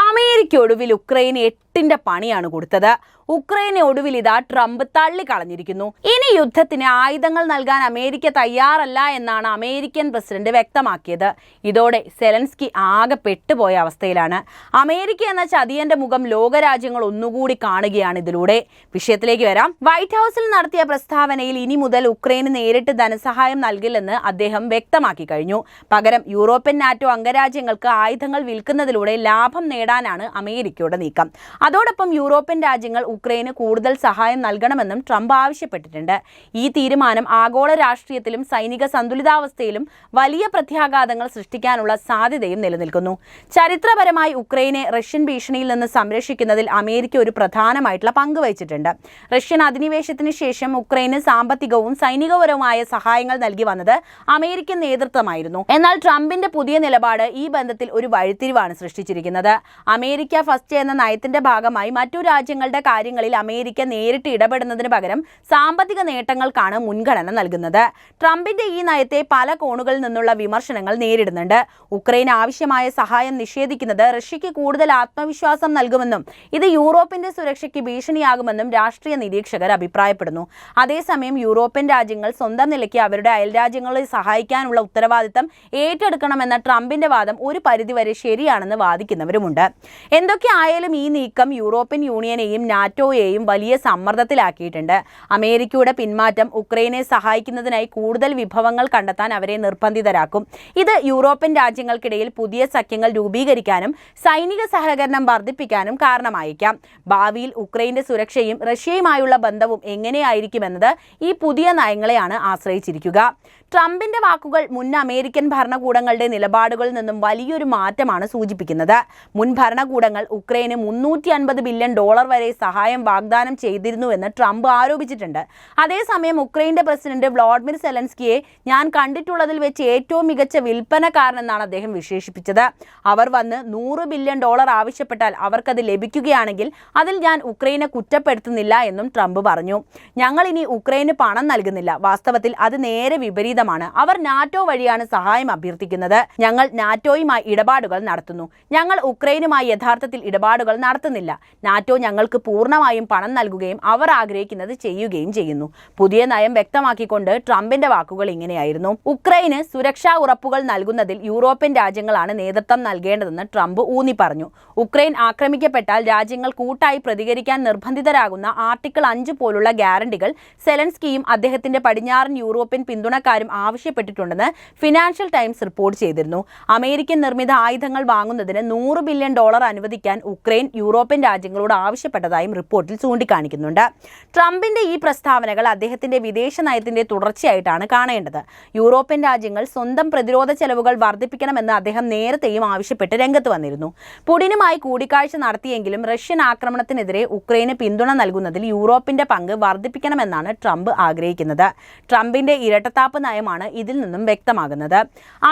আমি അമേരിക്ക ഒടുവിൽ ഉക്രൈന് എട്ടിന്റെ പണിയാണ് കൊടുത്തത്. ഉക്രൈനെ ഒടുവിൽ ഇതാ ട്രംപ് തള്ളിക്കളഞ്ഞിരിക്കുന്നു. ഇനി യുദ്ധത്തിന് ആയുധങ്ങൾ നൽകാൻ അമേരിക്ക തയ്യാറല്ല എന്നാണ് അമേരിക്കൻ പ്രസിഡന്റ് വ്യക്തമാക്കിയത്. ഇതോടെ സെലൻസ്കി ആകെ പെട്ടുപോയ അവസ്ഥയിലാണ്. അമേരിക്ക എന്ന ചതിയന്റെ മുഖം ലോകരാജ്യങ്ങൾ ഒന്നുകൂടി കാണുകയാണ് ഇതിലൂടെ. വിഷയത്തിലേക്ക് വരാം. വൈറ്റ് ഹൗസിൽ നടത്തിയ പ്രസ്താവനയിൽ ഇനി മുതൽ ഉക്രൈന് നേരിട്ട് ധനസഹായം നൽകില്ലെന്ന് അദ്ദേഹം വ്യക്തമാക്കി കഴിഞ്ഞു. പകരം യൂറോപ്യൻ നാറ്റോ അംഗരാജ്യങ്ങൾക്ക് ആയുധങ്ങൾ വിൽക്കുന്നതിലൂടെ ലാഭം നേടാനാണ് അമേരിക്കയുടെ നീക്കം. അതോടൊപ്പം യൂറോപ്യൻ രാജ്യങ്ങൾ ഉക്രൈന് കൂടുതൽ സഹായം നൽകണമെന്നും ട്രംപ് ആവശ്യപ്പെട്ടിട്ടുണ്ട്. ഈ തീരുമാനം ആഗോള രാഷ്ട്രീയത്തിലും സൈനിക സന്തുലിതാവസ്ഥയിലും വലിയ പ്രത്യാഘാതങ്ങൾ സൃഷ്ടിക്കാനുള്ള സാധ്യതയും നിലനിൽക്കുന്നു. ചരിത്രപരമായി ഉക്രൈനെ റഷ്യൻ ഭീഷണിയിൽ നിന്ന് സംരക്ഷിക്കുന്നതിൽ അമേരിക്ക ഒരു പ്രധാനമായിട്ടുള്ള പങ്ക് വഹിച്ചിട്ടുണ്ട്. റഷ്യൻ അധിനിവേശത്തിന് ശേഷം ഉക്രൈന് സാമ്പത്തികവും സൈനികപരവുമായ സഹായങ്ങൾ നൽകി വന്നത് അമേരിക്കൻ നേതൃത്വമായിരുന്നു. എന്നാൽ ട്രംപിന്റെ പുതിയ നിലപാട് ഈ ബന്ധത്തിൽ ഒരു വഴിത്തിരിവാണ് സൃഷ്ടിച്ചിരിക്കുന്നത്. അമേരിക്ക ഫസ്റ്റ് എന്ന നയത്തിന്റെ ഭാഗമായി മറ്റു രാജ്യങ്ങളുടെ കാര്യങ്ങളിൽ അമേരിക്ക നേരിട്ട് ഇടപെടുന്നതിന് പകരം സാമ്പത്തിക നേട്ടങ്ങൾക്കാണ് മുൻഗണന നൽകുന്നത്. ട്രംപിന്റെ ഈ നയത്തെ പല കോണുകളിൽ നിന്നുള്ള വിമർശനങ്ങൾ നേരിടുന്നുണ്ട്. ഉക്രൈൻ ആവശ്യമായ സഹായം നിഷേധിക്കുന്നത് റഷ്യയ്ക്ക് കൂടുതൽ ആത്മവിശ്വാസം നൽകുമെന്നും ഇത് യൂറോപ്പിന്റെ സുരക്ഷയ്ക്ക് ഭീഷണിയാകുമെന്നും രാഷ്ട്രീയ നിരീക്ഷകർ അഭിപ്രായപ്പെടുന്നു. അതേസമയം യൂറോപ്യൻ രാജ്യങ്ങൾ സ്വന്തം നിലയ്ക്ക് അവരുടെ അയൽരാജ്യങ്ങളെ സഹായിക്കാനുള്ള ഉത്തരവാദിത്തം ഏറ്റെടുക്കണമെന്ന ട്രംപിന്റെ വാദം ഒരു പരിധിവരെ ശരിയാണെന്ന് വാദിക്കുന്നവരുമുണ്ട്. എന്തൊക്കെ ആയാലും ഈ നീക്കം യൂറോപ്യൻ യൂണിയനെയും നാറ്റോയെയും വലിയ സമ്മർദ്ദത്തിലാക്കിയിട്ടുണ്ട്. അമേരിക്കയുടെ പിന്മാറ്റം ഉക്രൈനെ സഹായിക്കുന്നതിനായി കൂടുതൽ വിഭവങ്ങൾ കണ്ടെത്താൻ അവരെ നിർബന്ധിതരാക്കും. ഇത് യൂറോപ്യൻ രാജ്യങ്ങൾക്കിടയിൽ പുതിയ സഖ്യങ്ങൾ രൂപീകരിക്കാനും സൈനിക സഹകരണം വർദ്ധിപ്പിക്കാനും കാരണമായേക്കാം. ഭാവിയിൽ ഉക്രൈന്റെ സുരക്ഷയും റഷ്യയുമായുള്ള ബന്ധവും എങ്ങനെയായിരിക്കുമെന്നത് ഈ പുതിയ നയങ്ങളെയാണ് ആശ്രയിച്ചിരിക്കുക. ട്രംപിന്റെ വാക്കുകൾ മുൻ അമേരിക്കൻ ഭരണകൂടങ്ങളുടെ നിലപാടുകളിൽ നിന്നും വലിയൊരു മാറ്റമാണ് സൂചിപ്പിക്കുന്നത്. മുൻ ഭരണകൂടങ്ങൾ ഉക്രൈന് മുന്നൂറ്റി അൻപത് ബില്യൺ ഡോളർ വരെ സഹായം വാഗ്ദാനം ചെയ്തിരുന്നുവെന്ന് ട്രംപ് ആരോപിച്ചിട്ടുണ്ട്. അതേസമയം ഉക്രൈന്റെ പ്രസിഡന്റ് വ്ളാഡിമിർ സെലൻസ്കിയെ ഞാൻ കണ്ടിട്ടുള്ളതിൽ വെച്ച് ഏറ്റവും മികച്ച വിൽപ്പനക്കാരനെന്നാണ് അദ്ദേഹം വിശേഷിപ്പിച്ചത്. അവർ വന്ന് നൂറ് ബില്യൺ ഡോളർ ആവശ്യപ്പെട്ടാൽ അവർക്കത് ലഭിക്കുകയാണെങ്കിൽ അതിൽ ഞാൻ ഉക്രൈനെ കുറ്റപ്പെടുത്തുന്നില്ല എന്നും ട്രംപ് പറഞ്ഞു. ഞങ്ങൾ ഇനി ഉക്രൈന് പണം നൽകുന്നില്ല. വാസ്തവത്തിൽ അത് നേരെ വിപരീതമാണ്. അവർ നാറ്റോ വഴിയാണ് സഹായം അഭ്യർത്ഥിക്കുന്നത്. ഞങ്ങൾ നാറ്റോയുമായി ഇടപാടുകൾ നടത്തുന്നു. ഞങ്ങൾ ഉക്രൈനുമായി യഥാർത്ഥത്തിൽ ഇടപാടുകൾ നടത്തുന്നില്ല. നാറ്റോ ഞങ്ങൾക്ക് പൂർണമായും പണം നൽകുകയും അവർ ആഗ്രഹിക്കുന്നത് ചെയ്യുകയും ചെയ്യുന്നു. പുതിയ നയം വ്യക്തമാക്കിക്കൊണ്ട് ട്രംപിന്റെ വാക്കുകൾ ഇങ്ങനെയായിരുന്നു. ഉക്രൈന് സുരക്ഷാ ഉറപ്പുകൾ നൽകുന്നതിൽ യൂറോപ്യൻ രാജ്യങ്ങളാണ് നേതൃത്വം നൽകേണ്ടതെന്ന് ട്രംപ് ഊന്നി പറഞ്ഞു. ഉക്രൈൻ ആക്രമിക്കപ്പെട്ടാൽ രാജ്യങ്ങൾ കൂട്ടായി പ്രതികരിക്കാൻ നിർബന്ധിതരാകുന്ന ആർട്ടിക്കിൾ അഞ്ച് പോലുള്ള ഗ്യാരണ്ടികൾ സെലൻസ്കിയും അദ്ദേഹത്തിന്റെ പടിഞ്ഞാറൻ യൂറോപ്യൻ പിന്തുണക്കാരും ആവശ്യപ്പെട്ടിട്ടുണ്ടെന്ന് ഫിനാൻഷ്യൽ ടൈംസ് റിപ്പോർട്ട് ചെയ്തിരുന്നു. അമേരിക്കൻ നിർമ്മിത ആയുധങ്ങൾ വാങ്ങുന്നതിന് നൂറ് ബില്യൺ ഡോളർ അനുവദിക്കാൻ ഉക്രൈൻ യൂറോപ്യൻ രാജ്യങ്ങളോട് ആവശ്യപ്പെട്ടതായും റിപ്പോർട്ടിൽ ചൂണ്ടിക്കാണിക്കുന്നുണ്ട്. ട്രംപിന്റെ ഈ പ്രസ്താവനകൾ അദ്ദേഹത്തിന്റെ വിദേശ നയത്തിന്റെ തുടർച്ചയായിട്ടാണ് കാണേണ്ടത്. യൂറോപ്യൻ രാജ്യങ്ങൾ സ്വന്തം പ്രതിരോധ ചെലവുകൾ വർദ്ധിപ്പിക്കണമെന്ന് അദ്ദേഹം നേരത്തെയും ആവശ്യപ്പെട്ട് രംഗത്ത് വന്നിരുന്നു. പുടിനുമായി കൂടിക്കാഴ്ച നടത്തിയെങ്കിലും റഷ്യൻ ആക്രമണത്തിനെതിരെ ഉക്രൈന് പിന്തുണ നൽകുന്നതിൽ യൂറോപ്പിന്റെ പങ്ക് വർദ്ധിപ്പിക്കണമെന്നാണ് ട്രംപ് ആഗ്രഹിക്കുന്നത്. ട്രംപിന്റെ ഇരട്ടത്താപ്പ് നയമാണ് ഇതിൽ നിന്നും വ്യക്തമാകുന്നത്.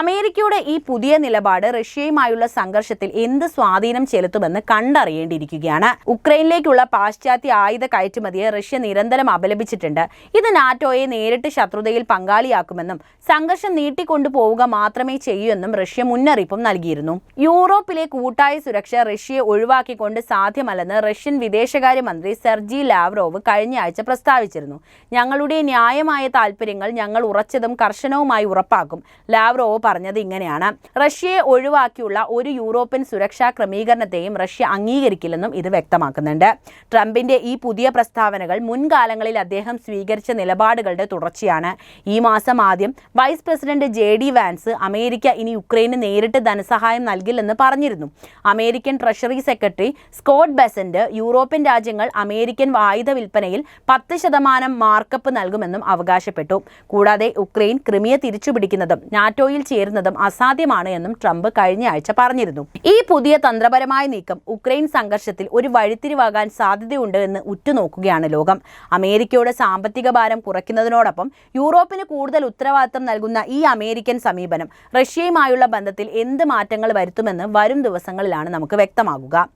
അമേരിക്കയുടെ ഈ പുതിയ നിലപാട് റഷ്യയുമായുള്ള സംഘർഷത്തിൽ എന്ത് സ്വാധീനം ചെലുത്തുമെന്ന് കണ്ടറിയേണ്ടിയിരിക്കുകയാണ്. ഉക്രൈനിലേക്കുള്ള പാശ്ചാത്യ ആയുധ കയറ്റുമതിയെ റഷ്യ നിരന്തരം അപലപിച്ചിട്ടുണ്ട്. ഇത് നാറ്റോയെ നേരിട്ട് ശത്രുതയിൽ പങ്കാളിയാക്കുമെന്നും സംഘർഷം നീട്ടിക്കൊണ്ടുപോവുക മാത്രമേ ചെയ്യൂ എന്നും റഷ്യ മുന്നറിയിപ്പും നൽകിയിരുന്നു. യൂറോപ്പിലെ കൂട്ടായ സുരക്ഷ റഷ്യയെ ഒഴിവാക്കിക്കൊണ്ട് സാധ്യമല്ലെന്ന് റഷ്യൻ വിദേശകാര്യമന്ത്രി സെർജി ലാവ്റോവ് കഴിഞ്ഞ ആഴ്ച പ്രസ്താവിച്ചിരുന്നു. ഞങ്ങളുടെ ന്യായമായ താൽപ്പര്യങ്ങൾ ഞങ്ങൾ ഉറച്ചതും കർശനവുമായി ഉറപ്പാക്കും ലാവ്റോവ് പറഞ്ഞത് ഇങ്ങനെയാണ്. റഷ്യയെ ഒഴിവാക്കിയുള്ള ഒരു യൂറോപ്യൻ സുരക്ഷാ ക്രമീകരണത്തെയും റഷ്യ അംഗീകരിക്കില്ലെന്നും ഇത് വ്യക്തമാക്കുന്നുണ്ട്. ട്രംപിന്റെ ഈ പുതിയ പ്രസ്താവനകൾ മുൻകാലങ്ങളിൽ അദ്ദേഹം സ്വീകരിച്ച നിലപാടുകളുടെ തുടർച്ചയാണ്. ഈ മാസം ആദ്യം vice president J D Vance America ഇനി യുക്രൈന് നേരിട്ട് ധനസഹായം നൽകില്ലെന്ന് പറഞ്ഞിരുന്നു. American treasury secretary Scott Bessent European രാജ്യങ്ങൾ അമേരിക്കൻ ആയുധ വിൽപ്പനയിൽ പത്ത് ശതമാനം മാർക്കപ്പ് നൽകുമെന്നും അവകാശപ്പെട്ടു. കൂടാതെ ഉക്രൈൻ ക്രിമിയ തിരിച്ചുപിടിക്കുന്നതും നാറ്റോയിൽ ചേരുന്നതും അസാധ്യമാണ് എന്നും ട്രംപ് കഴിഞ്ഞ ആഴ്ച പറഞ്ഞിരുന്നു. ഈ പുതിയ തന്ത്രപരമായ നീക്കം ഉക്രൈൻ സംഘർഷത്തിൽ ഒരു വഴിത്തിരിവാകാൻ സാധ്യതയുണ്ട് എന്ന് ഉറ്റുനോക്കുകയാണ് ലോകം. അമേരിക്കയുടെ സാമ്പത്തിക ഭാരം കുറയ്ക്കുന്നതിനോടൊപ്പം യൂറോപ്പിന് കൂടുതൽ ഉത്തരവാദിത്തം നൽകുന്ന ഈ അമേരിക്കൻ സമീപനം റഷ്യയുമായുള്ള ബന്ധത്തിൽ എന്ത് മാറ്റങ്ങൾ വരുത്തുമെന്ന് വരും ദിവസങ്ങളിലാണ് നമുക്ക് വ്യക്തമാകുക.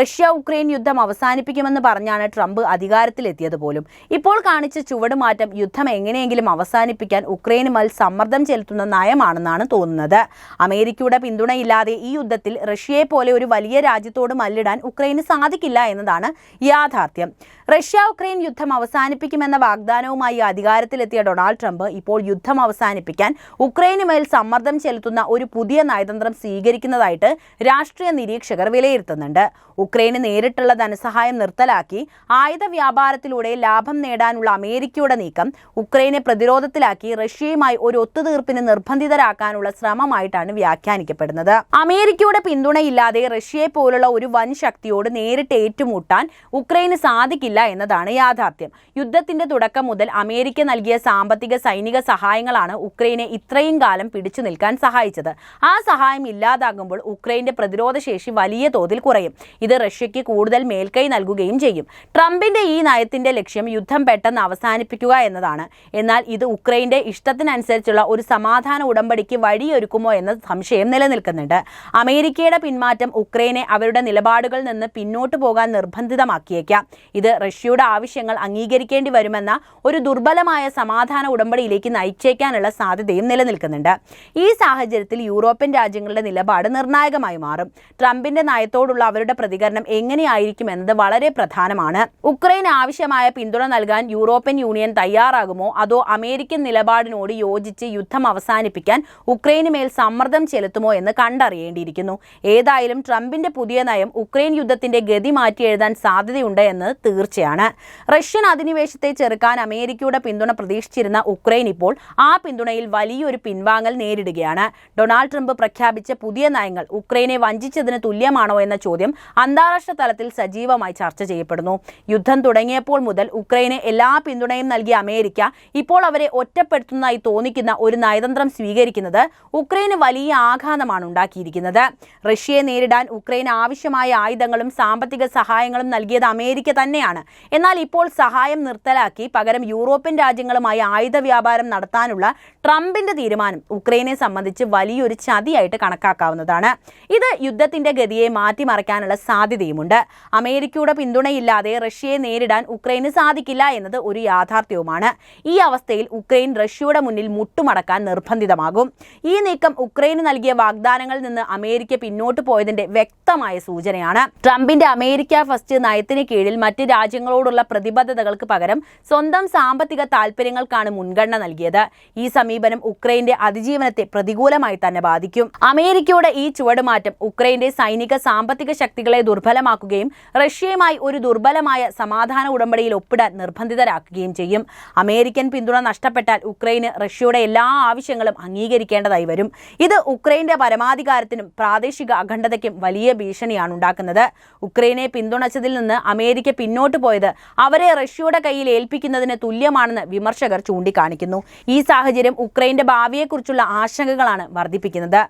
റഷ്യ ഉക്രൈൻ യുദ്ധം അവസാനിപ്പിക്കുമെന്ന് പറഞ്ഞാണ് ട്രംപ് അധികാരത്തിലെത്തിയത് പോലും. ഇപ്പോൾ കാണിച്ച ചുവടുമാറ്റം യുദ്ധം എങ്ങനെയെങ്കിലും അവസാനിപ്പിക്കാൻ ഉക്രൈന് മേൽ സമ്മർദ്ദം ചെലുത്തുന്ന നയമാണെന്നാണ് തോന്നുന്നത്. അമേരിക്കയുടെ പിന്തുണയില്ലാതെ ഈ യുദ്ധത്തിൽ റഷ്യയെ പോലെ ഒരു വലിയ രാജ്യത്തോട് മല്ലിടാൻ ഉക്രൈന് സാധിക്കില്ല എന്നതാണ് യാഥാർത്ഥ്യം. റഷ്യ ഉക്രൈൻ യുദ്ധം അവസാനിപ്പിക്കുമെന്ന വാഗ്ദാനവുമായി അധികാരത്തിലെത്തിയ ഡൊണാൾഡ് ട്രംപ് ഇപ്പോൾ യുദ്ധം അവസാനിപ്പിക്കാൻ ഉക്രൈന് മേൽ സമ്മർദ്ദം ചെലുത്തുന്ന ഒരു പുതിയ നയതന്ത്രം സ്വീകരിക്കുന്നതായിട്ട് രാഷ്ട്രീയ നിരീക്ഷകർ വിലയിരുത്തുന്നുണ്ട്. ഉക്രൈന് നേരിട്ടുള്ള ധനസഹായം നിർത്തലാക്കി ആയുധ വ്യാപാരത്തിലൂടെ ലാഭം നേടാനുള്ള അമേരിക്കയുടെ നീക്കം ഉക്രൈനെ പ്രതിരോധത്തിലാക്കി റഷ്യയുമായി ഒരു ഒത്തുതീർപ്പിന് നിർബന്ധിതരാക്കാനുള്ള ശ്രമമായിട്ടാണ് വ്യാഖ്യാനിക്കപ്പെടുന്നത്. അമേരിക്കയുടെ പിന്തുണയില്ലാതെ റഷ്യയെ പോലുള്ള ഒരു വൻ ശക്തിയോട് നേരിട്ട് ഏറ്റുമുട്ടാൻ ഉക്രൈന് സാധിക്കില്ല എന്നതാണ് യാഥാർത്ഥ്യം. യുദ്ധത്തിന്റെ തുടക്കം മുതൽ അമേരിക്ക നൽകിയ സാമ്പത്തിക സൈനിക സഹായങ്ങളാണ് ഉക്രൈനെ ഇത്രയും കാലം പിടിച്ചു നിൽക്കാൻ സഹായിച്ചത്. ആ സഹായം ഇല്ലാതാകുമ്പോൾ ഉക്രൈന്റെ പ്രതിരോധ ശേഷി വലിയ തോതിൽ കുറയും. ഇത് റഷ്യയ്ക്ക് കൂടുതൽ മേൽക്കൈ നൽകുകയും ചെയ്യും. ട്രംപിന്റെ ഈ നയത്തിന്റെ ലക്ഷ്യം യുദ്ധം പെട്ടെന്ന് അവസാനിപ്പിക്കുക എന്നതാണ്. എന്നാൽ ഇത് ഉക്രൈന്റെ ഇഷ്ടത്തിനനുസരിച്ചുള്ള ഒരു സമാധാന ഉടമ്പടിക്ക് വഴിയൊരുക്കുമോ എന്ന സംശയം നിലനിൽക്കുന്നുണ്ട്. അമേരിക്കയുടെ പിന്മാറ്റം ഉക്രൈനെ അവരുടെ നിലപാടുകളിൽ നിന്ന് പിന്നോട്ട് പോകാൻ നിർബന്ധിതമാക്കിയേക്കാം. ഇത് റഷ്യയുടെ ആവശ്യങ്ങൾ അംഗീകരിക്കേണ്ടി വരുമെന്ന ഒരു ദുർബലമായ സമാധാന ഉടമ്പടിയിലേക്ക് നയിച്ചേക്കാനുള്ള സാധ്യതയും നിലനിൽക്കുന്നുണ്ട്. ഈ സാഹചര്യത്തിൽ യൂറോപ്യൻ രാജ്യങ്ങളുടെ നിലപാട് നിർണായകമായി മാറും. ട്രംപിന്റെ നയത്തോടുള്ള അവരുടെ പ്രതികരണം എങ്ങനെയായിരിക്കും എന്നത് വളരെ പ്രധാനമാണ്. ഉക്രൈൻ ആവശ്യമായ പിന്തുണ നൽകാൻ യൂറോപ്യൻ യൂണിയൻ തയ്യാറാകുമോ? അതോ അമേരിക്കൻ നിലപാടിനോട് യോജിച്ച് യുദ്ധം അവസാനിപ്പിക്കാൻ ഉക്രൈന് മേൽ സമ്മർദ്ദം ചെലുത്തുമോ എന്ന് കണ്ടറിയേണ്ടിയിരിക്കുന്നു. ഏതായാലും ട്രംപിന്റെ പുതിയ നയം ഉക്രൈൻ യുദ്ധത്തിന്റെ ഗതി മാറ്റി എഴുതാൻ സാധ്യതയുണ്ട് എന്ന് തീർച്ചയാണ്. റഷ്യൻ അധിനിവേശത്തെ ചെറുക്കാൻ അമേരിക്കയുടെ പിന്തുണ പ്രതീക്ഷിച്ചിരുന്ന ഉക്രൈൻ ഇപ്പോൾ ആ പിന്തുണയിൽ വലിയൊരു പിൻവാങ്ങൽ നേരിടുകയാണ്. ഡൊണാൾഡ് ട്രംപ് പ്രഖ്യാപിച്ച പുതിയ നയങ്ങൾ ഉക്രൈനെ വഞ്ചിച്ചതിന് തുല്യമാണോ എന്ന ചോദ്യം അന്താരാഷ്ട്ര തലത്തിൽ സജീവമായി ചർച്ച ചെയ്യപ്പെടുന്നു. യുദ്ധം തുടങ്ങിയപ്പോൾ മുതൽ ഉക്രൈന് എല്ലാ പിന്തുണയും നൽകിയ അമേരിക്ക ഇപ്പോൾ അവരെ ഒറ്റപ്പെടുത്തുന്നതായി തോന്നിക്കുന്ന ഒരു നയതന്ത്രം സ്വീകരിക്കുന്നത് ഉക്രൈന് വലിയ ആഘാതമാണ് ഉണ്ടാക്കിയിരിക്കുന്നത്. റഷ്യയെ നേരിടാൻ ഉക്രൈൻ ആവശ്യമായ ആയുധങ്ങളും സാമ്പത്തിക സഹായങ്ങളും നൽകിയത് അമേരിക്ക തന്നെയാണ്. എന്നാൽ ഇപ്പോൾ സഹായം നിർത്തലാക്കി പകരം യൂറോപ്യൻ രാജ്യങ്ങളുമായി ആയുധ വ്യാപാരം നടത്താനുള്ള ട്രംപിന്റെ തീരുമാനം ഉക്രൈനെ സംബന്ധിച്ച് വലിയൊരു ചതിയായിട്ട് കണക്കാക്കാവുന്നതാണ്. ഇത് യുദ്ധത്തിന്റെ ഗതിയെ മാറ്റിമറിക്കാനുള്ള സാധ്യതയുമുണ്ട്. അമേരിക്കയുടെ പിന്തുണയില്ലാതെ റഷ്യയെ നേരിടാൻ ഉക്രൈന് സാധിക്കില്ല എന്നത് ഒരു യാഥാർത്ഥ്യവുമാണ്. ഈ അവസ്ഥയിൽ ഉക്രൈൻ റഷ്യയുടെ മുന്നിൽ മുട്ടുമടക്കാൻ നിർബന്ധിതമാകും. ഈ നീക്കം ഉക്രൈന് നൽകിയ വാഗ്ദാനങ്ങളിൽ നിന്ന് അമേരിക്ക പിന്നോട്ട് പോയതിന്റെ വ്യക്തമായ സൂചനയാണ്. ട്രംപിന്റെ അമേരിക്ക ഫസ്റ്റ് നയത്തിന് കീഴിൽ മറ്റ് രാജ്യങ്ങളോടുള്ള പ്രതിബദ്ധതകൾക്ക് പകരം സ്വന്തം സാമ്പത്തിക താൽപര്യങ്ങൾക്കാണ് മുൻഗണന നൽകിയത്. ഈ സമീപനം ഉക്രൈന്റെ അതിജീവനത്തെ പ്രതികൂലമായി തന്നെ ബാധിക്കും. അമേരിക്കയുടെ ഈ ചുവടുമാറ്റം ഉക്രൈന്റെ സൈനിക സാമ്പത്തിക ശക്തികളെ ദുർബലമാക്കുകയും റഷ്യയുമായി ഒരു ദുർബലമായ സമാധാന ഉടമ്പടിയിൽ ഒപ്പിടാൻ നിർബന്ധിതരാക്കുകയും ചെയ്യും. അമേരിക്കൻ പിന്തുണ നഷ്ടപ്പെട്ടാൽ ഉക്രൈന് റഷ്യയുടെ എല്ലാ ആവശ്യങ്ങളും അംഗീകരിക്കേണ്ടതായി വരും. ഇത് ഉക്രൈന്റെ പരമാധികാരത്തിനും പ്രാദേശിക അഖണ്ഡതയ്ക്കും വലിയ ഭീഷണിയാണ് ഉണ്ടാക്കുന്നത്. ഉക്രൈനെ പിന്തുണച്ചതിൽ നിന്ന് അമേരിക്ക പിന്നോട്ട് പോയത് അവരെ റഷ്യയുടെ കയ്യിൽ ഏൽപ്പിക്കുന്നതിന് തുല്യമാണെന്ന് വിമർശകർ ചൂണ്ടിക്കാണിക്കുന്നു. ഈ സാഹചര്യം ഉക്രൈന്റെ ഭാവിയെക്കുറിച്ചുള്ള ആശങ്കകളാണ് വർദ്ധിപ്പിക്കുന്നത്.